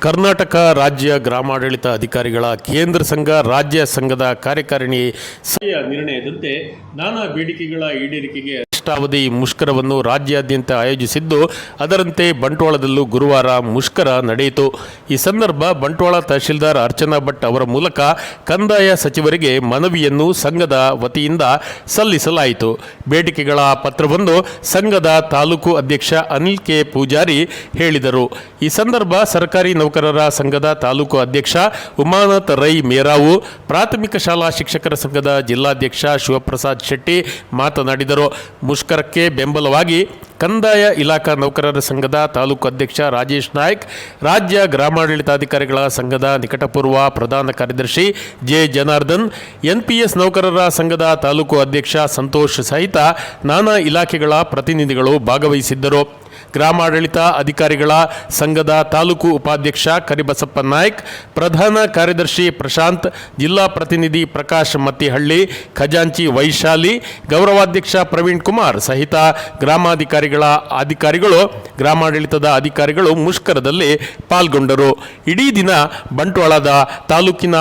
ಕರ್ನಾಟಕ ರಾಜ್ಯ ಗ್ರಾಮಾಡಳಿತ ಅಧಿಕಾರಿಗಳ ಕೇಂದ್ರ ಸಂಘ ರಾಜ್ಯ ಸಂಘದ ಕಾರ್ಯಕಾರಿಣಿ ಸಭೆಯ ನಿರ್ಣಯದಂತೆ ನಾನಾ ಬೇಡಿಕೆಗಳ ಈಡೇರಿಕೆಗೆ ಅಷ್ಟಾವಧಿ ಮುಷ್ಕರವನ್ನು ರಾಜ್ಯಾದ್ಯಂತ ಆಯೋಜಿಸಿದ್ದು, ಅದರಂತೆ ಬಂಟ್ವಾಳದಲ್ಲೂ ಗುರುವಾರ ಮುಷ್ಕರ ನಡೆಯಿತು. ಈ ಸಂದರ್ಭ ಬಂಟ್ವಾಳ ತಹಶೀಲ್ದಾರ್ ಅರ್ಚನಾ ಭಟ್ ಅವರ ಮೂಲಕ ಕಂದಾಯ ಸಚಿವರಿಗೆ ಮನವಿಯನ್ನು ಸಂಘದ ವತಿಯಿಂದ ಸಲ್ಲಿಸಲಾಯಿತು. ಬೇಡಿಕೆಗಳ ಪತ್ರವನ್ನು ಸಂಘದ ತಾಲೂಕು ಅಧ್ಯಕ್ಷ ಅನಿಲ್ ಕೆ. ಪೂಜಾರಿ ಹೇಳಿದರು. ಈ ಸಂದರ್ಭ ಸರ್ಕಾರಿ ನೌಕರರ ಸಂಘದ ತಾಲೂಕು ಅಧ್ಯಕ್ಷ ಉಮಾನಾಥ್ ರೈ ಮೇರಾವು, ಪ್ರಾಥಮಿಕ ಶಾಲಾ ಶಿಕ್ಷಕರ ಸಂಘದ ಜಿಲ್ಲಾಧ್ಯಕ್ಷ ಶಿವಪ್ರಸಾದ್ ಶೆಟ್ಟಿ ಮಾತನಾಡಿದರು. ಮುಷ್ಕರಕ್ಕೆ ಬೆಂಬಲವಾಗಿ ಕಂದಾಯ ಇಲಾಖಾ ನೌಕರರ ಸಂಘದ ತಾಲೂಕು ಅಧ್ಯಕ್ಷ ರಾಜೇಶ್ ನಾಯ್ಕ್, ರಾಜ್ಯ ಗ್ರಾಮಾಡಳಿತಾಧಿಕಾರಿಗಳ ಸಂಘದ ನಿಕಟಪೂರ್ವ ಪ್ರಧಾನ ಕಾರ್ಯದರ್ಶಿ ಜೆ ಜನಾರ್ದನ್, ಎನ್ಪಿಎಸ್ ನೌಕರರ ಸಂಘದ ತಾಲೂಕು ಅಧ್ಯಕ್ಷ ಸಂತೋಷ್ ಸಹಿತ ನಾನಾ ಇಲಾಖೆಗಳ ಪ್ರತಿನಿಧಿಗಳು ಭಾಗವಹಿಸಿದ್ದರು. ಗ್ರಾಮಾಡಳಿತ ಅಧಿಕಾರಿಗಳ ಸಂಘದ ತಾಲೂಕು ಉಪಾಧ್ಯಕ್ಷ ಕರಿಬಸಪ್ಪ ನಾಯ್ಕ್, ಪ್ರಧಾನ ಕಾರ್ಯದರ್ಶಿ ಪ್ರಶಾಂತ್, ಜಿಲ್ಲಾ ಪ್ರತಿನಿಧಿ ಪ್ರಕಾಶ್ ಮತ್ತಿಹಳ್ಳಿ, ಖಜಾಂಚಿ ವೈಶಾಲಿ, ಗೌರವಾಧ್ಯಕ್ಷ ಪ್ರವೀಣ್ ಕುಮಾರ್ ಸಹಿತ ಗ್ರಾಮಾಧಿಕಾರಿಗಳ ಅಧಿಕಾರಿಗಳು, ಗ್ರಾಮಾಡಳಿತದ ಅಧಿಕಾರಿಗಳು ಮುಷ್ಕರದಲ್ಲಿ ಪಾಲ್ಗೊಂಡರು. ಇಡೀ ದಿನ ಬಂಟ್ವಾಳದ ತಾಲೂಕಿನ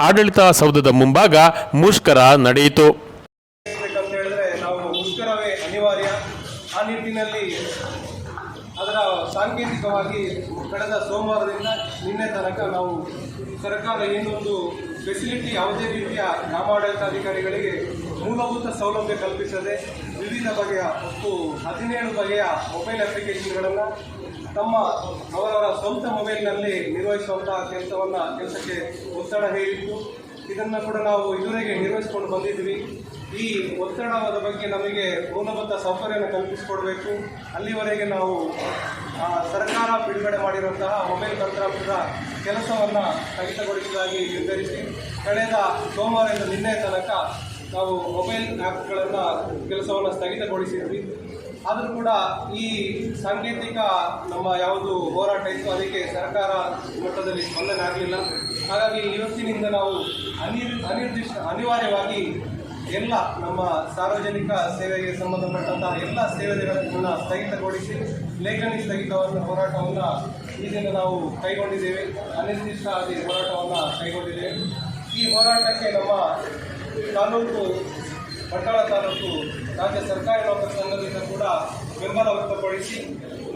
ಆಡಳಿತ ಸೌಧದ ಮುಂಭಾಗ ಮುಷ್ಕರ ನಡೆಯಿತು. ಅನಿವಾರ್ಯ. ಆ ನಿಟ್ಟಿನಲ್ಲಿ ಅದರ ಸಾಂಕೇತಿಕವಾಗಿ ಕಳೆದ ಸೋಮವಾರದಿಂದ ನಿನ್ನೆ ತನಕ ನಾವು ಸರ್ಕಾರ ಏನೊಂದು ಫೆಸಿಲಿಟಿ ಯಾವುದೇ ರೀತಿಯ ಗ್ರಾಮಾಡಳಿತಾಧಿಕಾರಿಗಳಿಗೆ ಮೂಲಭೂತ ಸೌಲಭ್ಯ ಕಲ್ಪಿಸದೆ ವಿವಿಧ ಬಗೆಯ ಮತ್ತು ಹದಿನೇಳು ಬಗೆಯ ಮೊಬೈಲ್ ಅಪ್ಲಿಕೇಶನ್ಗಳನ್ನು ತಮ್ಮ ಅವರವರ ಸ್ವಂತ ಮೊಬೈಲ್ನಲ್ಲಿ ನಿರ್ವಹಿಸುವಂತಹ ಕೆಲಸವನ್ನು ಕೆಲಸಕ್ಕೆ ಒತ್ತಡ ಹೇರಿತ್ತು ಇದನ್ನು ಕೂಡ ನಾವು ಇದುವರೆಗೆ ನಿರ್ವಹಿಸಿಕೊಂಡು ಬಂದಿದ್ವಿ ಈ ಒತ್ತಡದ ಬಗ್ಗೆ ನಮಗೆ ಮೂಲಭೂತ ಸೌಕರ್ಯವನ್ನು ಕಲ್ಪಿಸಿಕೊಡಬೇಕು. ಅಲ್ಲಿವರೆಗೆ ನಾವು ಸರ್ಕಾರ ಬಿಡುಗಡೆ ಮಾಡಿರುವಂತಹ ಮೊಬೈಲ್ ತಂತ್ರಾಂಶದ ಕೆಲಸವನ್ನು ಸ್ಥಗಿತಗೊಳಿಸುವುದಾಗಿ ನಿರ್ಧರಿಸಿ, ಕಳೆದ ಸೋಮವಾರದಿಂದ ನಿನ್ನೆ ತನಕ ನಾವು ಮೊಬೈಲ್ ಆ್ಯಪ್ಗಳನ್ನು ಕೆಲಸವನ್ನು ಸ್ಥಗಿತಗೊಳಿಸಿದ್ವಿ. ಆದರೂ ಕೂಡ ಈ ಸಾಂಕೇತಿಕ ನಮ್ಮ ಯಾವುದು ಹೋರಾಟ ಇತ್ತು, ಅದಕ್ಕೆ ಸರ್ಕಾರ ಮಟ್ಟದಲ್ಲಿ ಸ್ಪಂದನೆ ಆಗಲಿಲ್ಲ. ಹಾಗಾಗಿ ಇವತ್ತಿನಿಂದ ನಾವು ಅನಿರ್, ಅನಿರ್ದಿಷ್ಟ, ಅನಿವಾರ್ಯವಾಗಿ ಎಲ್ಲ ನಮ್ಮ ಸಾರ್ವಜನಿಕ ಸೇವೆಗೆ ಸಂಬಂಧಪಟ್ಟಂತಹ ಎಲ್ಲ ಸೇವೆಗಳನ್ನು ಸ್ಥಗಿತಗೊಳಿಸಿ ಲೇಖನಿ ಸ್ಥಗಿತವನ್ನು ಹೋರಾಟವನ್ನು ಈ ದಿನ ನಾವು ಕೈಗೊಂಡಿದ್ದೇವೆ. ಅನಿರ್ದಿಷ್ಟಾವಧಿ ಹೋರಾಟವನ್ನು ಕೈಗೊಂಡಿದ್ದೇವೆ. ಈ ಹೋರಾಟಕ್ಕೆ ನಮ್ಮ ತಾಲೂಕು, ಪಟ್ಟಣ ತಾಲೂಕು, ರಾಜ್ಯ ಸರ್ಕಾರಿ ನೌಕರ ಸಂಘದಿಂದ ಕೂಡ ಬೆಂಬಲ ವ್ಯಕ್ತಪಡಿಸಿ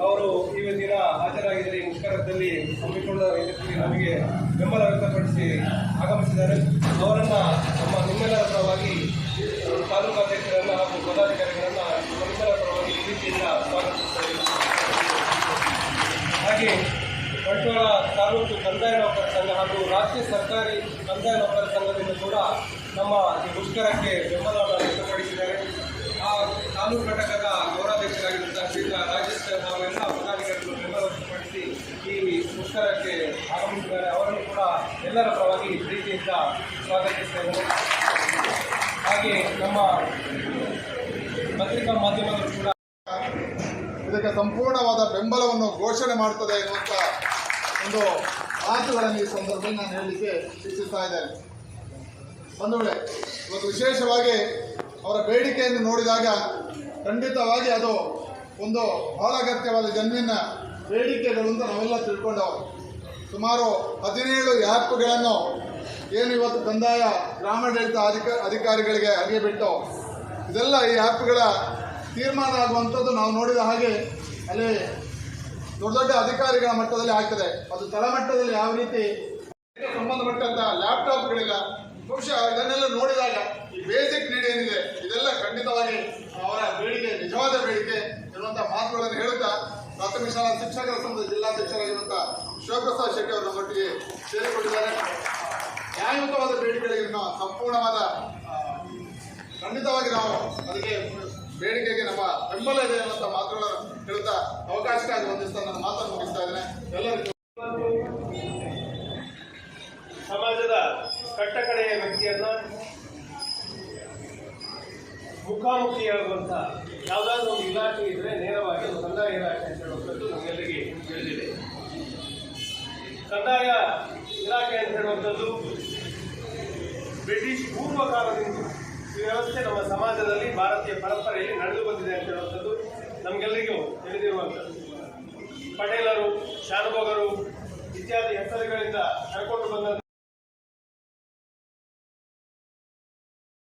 ಅವರು ಈ ದಿನ ಹಾಜರಾಗಿದ್ದರೆ ಈ ಮುಷ್ಕರದಲ್ಲಿ ಹಮ್ಮಿಕೊಂಡ ನಮಗೆ ಬೆಂಬಲ ವ್ಯಕ್ತಪಡಿಸಿ ಆಗಮಿಸಿದ್ದಾರೆ. ಅವರನ್ನು ನಮ್ಮ ನಿಮ್ಮೆಲ್ಲರ ಪರವಾಗಿ ಪದಾಧಿಕಾರಿಗಳನ್ನು ನಿಮ್ಮೆಲ್ಲರ ಪರವಾಗಿ ಈ ರೀತಿಯಿಂದ ಹಾಗೆ ಬಂಟ್ವಾಳ ತಾಲೂಕು ಕಂದಾಯ ನೌಕರ ಸಂಘ ಹಾಗೂ ರಾಜ್ಯ ಸರ್ಕಾರಿ ಕಂದಾಯ ನೌಕರ ಸಂಘದಿಂದ ಕೂಡ ನಮ್ಮ ಈ ಮುಷ್ಕರಕ್ಕೆ ಬೆಂಬಲವನ್ನು ವ್ಯಕ್ತಪಡಿಸಿದ್ದಾರೆ. ಆ ತಾಲೂಕು ಘಟಕದ ಗೌರವಾಧ್ಯಕ್ಷರಾಗಿರುವಂತಹ ಶ್ರೀಯುತ ರಾಜೇಶ್ ನಾವು ಎಲ್ಲ ಪದಾಧಿಕಾರಿಗಳು ಬೆಂಬಲ ವ್ಯಕ್ತಪಡಿಸಿ ಈ ಮುಷ್ಕರಕ್ಕೆ ಆಗಮಿಸಿದ್ದಾರೆ. ಅವರನ್ನು ಕೂಡ ಎಲ್ಲರ ಪರವಾಗಿ ಪ್ರೀತಿಯಿಂದ ಸ್ವಾಗತಿಸ್ತೇವೆ ಹಾಗೆ ನಮ್ಮ ಪತ್ರಿಕಾ ಮಾಧ್ಯಮಗಳು ಕೂಡ ಇದಕ್ಕೆ ಸಂಪೂರ್ಣವಾದ ಬೆಂಬಲವನ್ನು ಘೋಷಣೆ ಮಾಡುತ್ತದೆ ಎನ್ನುವಂಥ ಒಂದು ಮಾತುಗಳನ್ನು ಈ ಸಂದರ್ಭದಲ್ಲಿ ನಾನು ಹೇಳಲಿಕ್ಕೆ ಇಚ್ಛಿಸ್ತಾ ಇದ್ದೇನೆ. ಒಂದು ಇವತ್ತು ವಿಶೇಷವಾಗಿ ಅವರ ಬೇಡಿಕೆಯನ್ನು ನೋಡಿದಾಗ ಖಂಡಿತವಾಗಿ ಅದು ಒಂದು ಬಹಳ ಅಗತ್ಯವಾದ ಜನ್ಮಿನ ಬೇಡಿಕೆಗಳು ಅಂತ ನಾವೆಲ್ಲ ತಿಳ್ಕೊಂಡವರು. ಸುಮಾರು ಹದಿನೇಳು ಆ್ಯಪ್ಗಳನ್ನು ಏನು ಇವತ್ತು ಕಂದಾಯ ಗ್ರಾಮಾಡಳಿತ ಅಧಿಕ ಅಧಿಕಾರಿಗಳಿಗೆ ಬಿಟ್ಟು ಇದೆಲ್ಲ ಈ ಆ್ಯಪ್ಗಳ ತೀರ್ಮಾನ ಆಗುವಂಥದ್ದು ನಾವು ನೋಡಿದ ಹಾಗೆ ಅಲ್ಲಿ ದೊಡ್ಡ ದೊಡ್ಡ ಅಧಿಕಾರಿಗಳ ಮಟ್ಟದಲ್ಲಿ ಆಗ್ತದೆ. ಅದು ತಳಮಟ್ಟದಲ್ಲಿ ಯಾವ ರೀತಿ ಸಂಬಂಧಪಟ್ಟಂತಹ ಸಂಬಂಧಪಟ್ಟಂತ ಲ್ಯಾಪ್ಟಾಪ್ಗಳಿಲ್ಲ. ಬಹುಶಃ ಇದನ್ನೆಲ್ಲ ನೋಡಿದಾಗ ಈ ಬೇಸಿಕ್ ನೀಡ್ ಏನಿದೆ, ಇದೆಲ್ಲ ಖಂಡಿತವಾಗಿ ಅವರ ಬೇಡಿಕೆ, ನಿಜವಾದ ಬೇಡಿಕೆ ಇರುವಂತಹ ಮಾತುಗಳನ್ನು ಹೇಳುತ್ತಾ ಪ್ರಾಥಮಿಕ ಶಾಲಾ ಶಿಕ್ಷಕರ ಸಂಘದ ಜಿಲ್ಲಾಧ್ಯಕ್ಷರಾಗಿರುವಂಥ ಶಿವಪ್ರಸಾದ್ ಶೆಟ್ಟಿ ಅವರ ಮಟ್ಟಿಗೆ ಸೇರಿಕೊಂಡಿದ್ದಾರೆ. ನ್ಯಾಯಯುತವಾದ ಬೇಡಿಕೆಗಳಿಗೆ ಸಂಪೂರ್ಣವಾದ ಖಂಡಿತವಾಗಿ ನಾವು ಅದಕ್ಕೆ ಬೇಡಿಕೆಗೆ ನಮ್ಮ ಬೆಂಬಲ ಇದೆ ಅನ್ನುವಂಥ ಮಾತುಗಳನ್ನು ಹೇಳ್ತಾ ಅವಕಾಶಕ್ಕಾಗಿ ಹೊಂದಿಸ್ತಾ ನನ್ನ ಮಾತನ್ನು ಮುಗಿಸ್ತಾ ಇದ್ದೇನೆ. ಎಲ್ಲರಿಗೂ ಸಮಾಜದ ಕಟ್ಟಕಡೆಯ ವ್ಯಕ್ತಿಯನ್ನ ಮುಖಾಮುಖಿಯಾಗುವಂಥ ಯಾವುದಾದ್ರೂ ಒಂದು ಇಲಾಖೆ ಇದ್ರೆ ನೇರವಾಗಿ ಕಂದಾಯ ಇಲಾಖೆ ಅಂತ ಹೇಳುವಂಥದ್ದು ನಮಗೆಲ್ಲರಿಗೆ ತಿಳಿದಿದೆ. ಕಂದಾಯ ಇಲಾಖೆ ಅಂತ ಹೇಳುವಂಥದ್ದು ಬ್ರಿಟಿಷ್ ಪೂರ್ವ ಕಾಲದಿಂದ ವ್ಯವಸ್ಥೆ ನಮ್ಮ ಸಮಾಜದಲ್ಲಿ ಭಾರತೀಯ ಪರಂಪರೆಯಲ್ಲಿ ನಡೆದು ಬಂದಿದೆ ಅಂತ ಹೇಳುವಂಥದ್ದು ನಮಗೆಲ್ಲರಿಗೂ ತಿಳಿದಿರುವಂಥದ್ದು. ಪಟೇಲರು ಶಾನುಭೋಗರು ಇತ್ಯಾದಿ ಹೆಸರುಗಳಿಂದ ಕರ್ಕೊಂಡು ಬಂದ